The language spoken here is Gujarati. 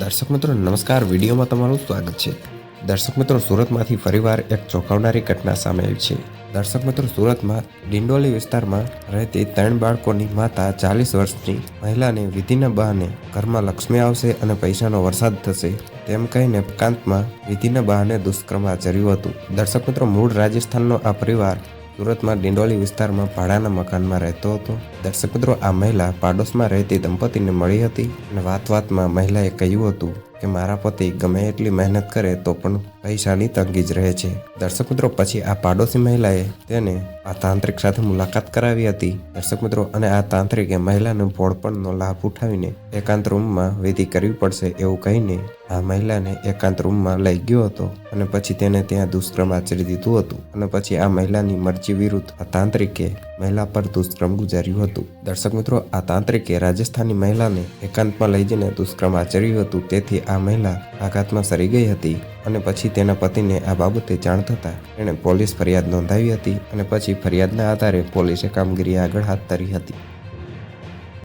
દર્શક મિત્રો, નમસ્કાર. વિડીયોમાં તમારું સ્વાગત છે. દર્શક મિત્રો, સુરતમાંથી ફરીવાર એક ચોંકાવનારી ઘટના સામે આવી છે. દર્શક મિત્રો, સુરતમાં ડિંડોલી વિસ્તારમાં રહેતી ત્રણ બાળકોની માતા ચાલીસ વર્ષની મહિલાને વિધિના બહાને ઘરમાં લક્ષ્મી આવશે અને પૈસાનો વરસાદ થશે તેમ કહીને કાંતમાં વિધિના બહાને દુષ્કર્મ આચર્યું હતું. દર્શક મિત્રો, મૂળ રાજસ્થાનનો આ પરિવાર સુરતમાં ડિંડોલી વિસ્તારમાં ભાડાના મકાનમાં રહેતો હતો. દર્શક મિત્રો, આ મહિલા પાડોશમાં રહેતી દંપતીને મળી હતી અને વાત વાતમાં મહિલાએ કહ્યું હતું કે મારા પતિ ગમે એટલી મહેનત કરે તો પણ પૈસાની તંગી જ રહે છે. દર્શક મિત્રો, પછી આ પાડોશી મહિલાએ તેને આ તાંત્રિક સાથે મુલાકાત કરાવી હતી. દર્શક મિત્રો, અને આ તાંત્રિકે મહિલાને ભોળપણનો લાભ ઉઠાવીને એકાંત રૂમમાં વિધિ કરવી પડશે એવું કહીને આ મહિલાને એકાંત રૂમમાં લઈ ગયો હતો અને પછી તેને ત્યાં દુષ્કર્મ આચરી દીધું હતું. અને પછી આ મહિલાની મરજી વિરુદ્ધ આ તાંત્રિકે મહિલા પર દુષ્કર્મ ગુજાર્યું હતું. દર્શક મિત્રો, આ તાંત્રિકે રાજસ્થાની મહિલાને એકાંતમાં લઈ જઈને દુષ્કર્મ આચર્યું હતું. તેથી આ મહિલા આઘાતમાં સરી ગઈ હતી અને પછી તેના પતિને આ બાબતે જાણ થતાં એણે પોલીસ ફરિયાદ નોંધાવી હતી અને પછી ફરિયાદના આધારે પોલીસે કામગીરી આગળ હાથ ધરી હતી.